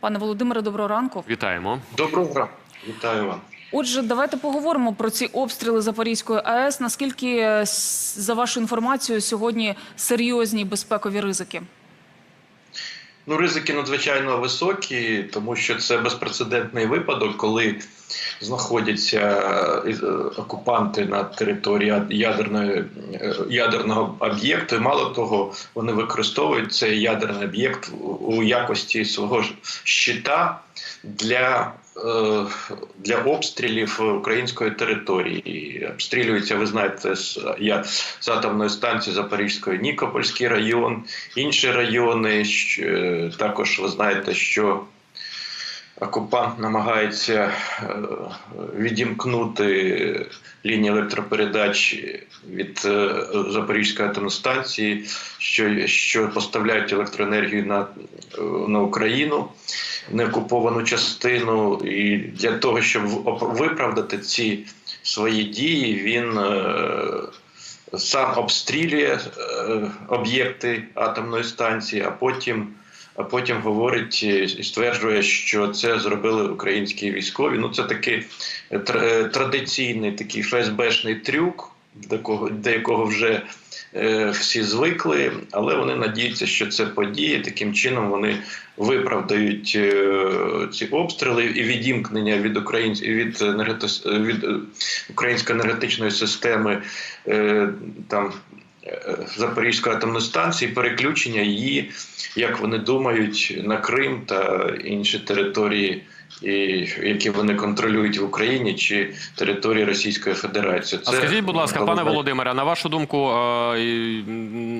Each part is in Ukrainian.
Пане Володимире, доброго ранку. Вітаємо. Доброго ранку. Вітаю вам. Отже, давайте поговоримо про ці обстріли Запорізької АЕС. Наскільки, е, за вашу інформацію, сьогодні серйозні безпекові ризики? Ну, ризики надзвичайно високі, тому що це безпрецедентний випадок, коли знаходяться е, окупанти на території ядерної, е, ядерного об'єкту. І мало того, вони використовують цей ядерний об'єкт у- якості свого щита для, для обстрілів української території. Обстрілюється, ви знаєте, з, я, з атомної станції Запорізької Нікопольський район, інші райони. е, Також ви знаєте, що окупант намагається е, відімкнути лінії електропередач від е, Запорізької атомної станції, що, що поставляють електроенергію на, на Україну, неокуповану частину. І для того, щоб виправдати ці свої дії, він. е, Сам обстрілює об'єкти атомної станції, а потім а потім говорить і стверджує, що це зробили українські військові. Ну це такий е, е, традиційний такий ФСБшний трюк, до кого до якого вже е, всі звикли, але вони надіються, що це події. Таким чином вони виправдають е, ці обстріли і відімкнення від українсь... від, енергетис... від е, української енергетичної системи е, там. Запорізької атомної станції, переключення її, як вони думають, на Крим та інші території, і, які вони контролюють в Україні чи території Російської Федерації. А скажіть, будь ласка, пане головне. Володимире, на вашу думку, е,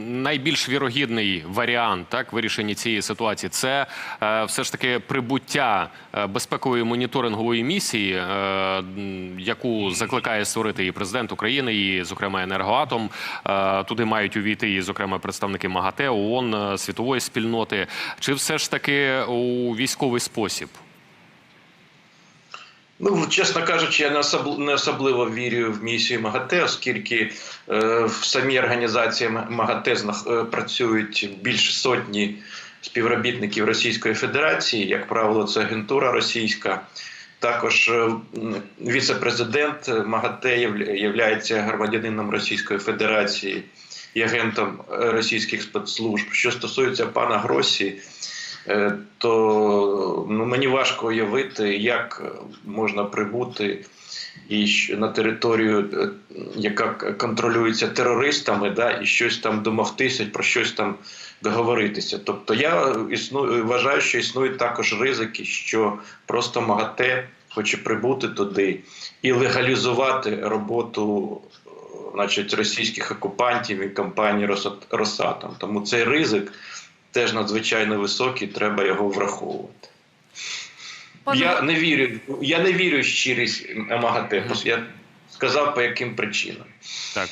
найбільш вірогідний варіант так вирішення цієї ситуації це е, все ж таки прибуття е, безпекової моніторингової місії, яку закликає створити і президент України, і, зокрема, енергоатом. Туди мають увійти і, зокрема, представники МАГАТЕ, ООН, світової спільноти. Чи все ж таки у військовий спосіб? Ну, чесно кажучи, я не особливо, вірю в місію МАГАТЕ, оскільки е, в самій організації МАГАТЕ е, працюють більше сотні співробітників Російської Федерації. Як правило, це агентура російська. Також е, віце-президент МАГАТЕ є громадянином Російської Федерації і агентом е, російських спецслужб. Що стосується пана Гросі, то ну, мені важко уявити, як можна прибути і на територію, е, яка контролюється терористами, да, і щось там домогтися, про щось там договоритися. Тобто я існую, вважаю, що існують також ризики, що просто МАГАТЕ хоче прибути туди і легалізувати роботу. е, Значить, російських окупантів і компанії «Росат- Росатом. Тому цей ризик теж надзвичайно високий, треба його враховувати. Пане Я не вірю, я не вірю в щирість МАГАТЕ. Я сказав по яким причинам. Так.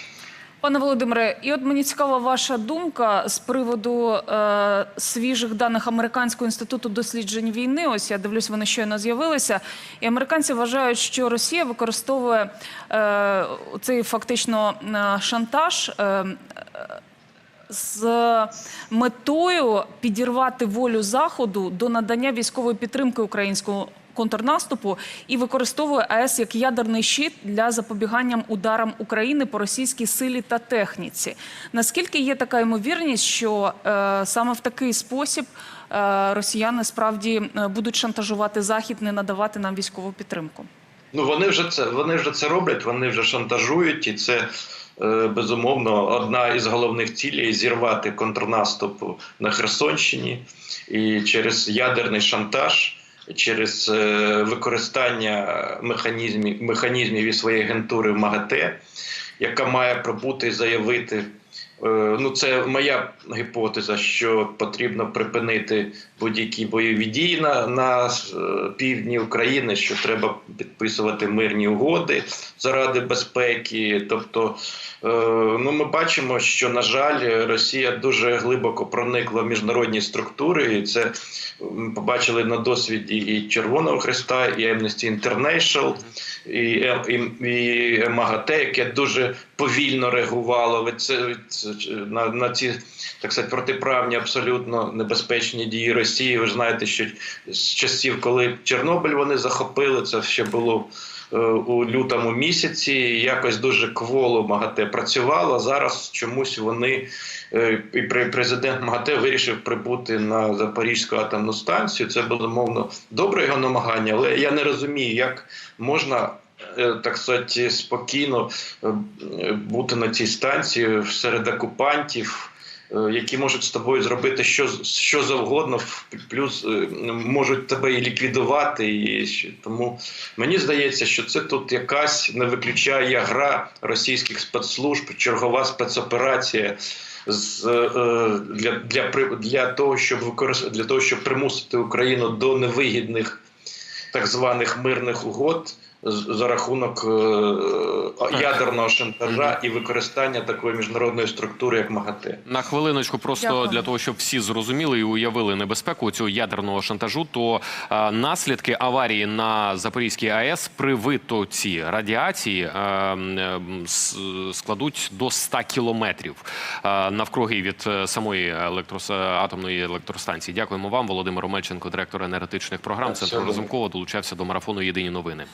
Пане Володимире, і от мені цікава ваша думка з приводу е, свіжих даних Американського інституту досліджень війни. Ось я дивлюсь, вони щойно з'явилися. І американці вважають, що Росія використовує е, цей фактично е, шантаж. Е, е, з метою підірвати волю заходу до надання військової підтримки українського контрнаступу і використовує АЕС як ядерний щит для запобігання ударам України по російській силі та техніці. Наскільки є така ймовірність, що е, саме в такий спосіб е, росіяни справді е, будуть шантажувати захід, не надавати нам військову підтримку? Ну вони вже це вони вже це роблять, вони вже шантажують, і це е, безумовно одна із головних цілей зірвати контрнаступ на Херсонщині і через ядерний шантаж. Через е, використання механізмів механізмів і своєї агентури в МАГАТЕ, яка має пробути і заявити. Е, Ну, це моя гіпотеза, що потрібно припинити будь-які бойові дії на, на е, півдні України, що треба підписувати мирні угоди заради безпеки. Тобто, е, ну, ми бачимо, що на жаль, Росія дуже глибоко проникла в міжнародні структури, і це побачили на досвіді і Червоного Христа, і Amnesty International, і, і, і МАГАТЕ, яке дуже повільно реагувало від це, на, на ці так сказати, протиправні абсолютно небезпечні дії Росії. Ви ж знаєте, що з часів, коли Чорнобиль вони захопили, це ще було у лютому місяці. Якось дуже кволо МАГАТЕ працювало. Зараз чомусь вони е, і пре- президент МАГАТЕ вирішив прибути на Запорізьку атомну станцію. Це безумовно добре його намагання, але я не розумію, як можна. е, Так сказати, спокійно е, е, бути на цій станції серед окупантів, е, які можуть з тобою зробити що, що завгодно, плюс е, можуть тебе і ліквідувати. І тому мені здається, що це тут якась не виключає гра російських спецслужб, чергова спецоперація. З, е, для, для, для, того, щоб використ... для того, щоб примусити Україну до невигідних так званих мирних угод за рахунок е, ядерного шантажа і використання такої міжнародної структури, як МАГАТЕ. На хвилиночку, просто Дякую. для того, щоб всі зрозуміли і уявили небезпеку цього ядерного шантажу, то е, наслідки аварії на Запорізькій АЕС при витоці радіації е, складуть до 100 кілометрів е, навкруги від е, самої електрос... атомної електростанції. Дякуємо вам, Володимир Омельченко, директор енергетичних програм Центру. Разумкова, долучався до марафону Єдині новини.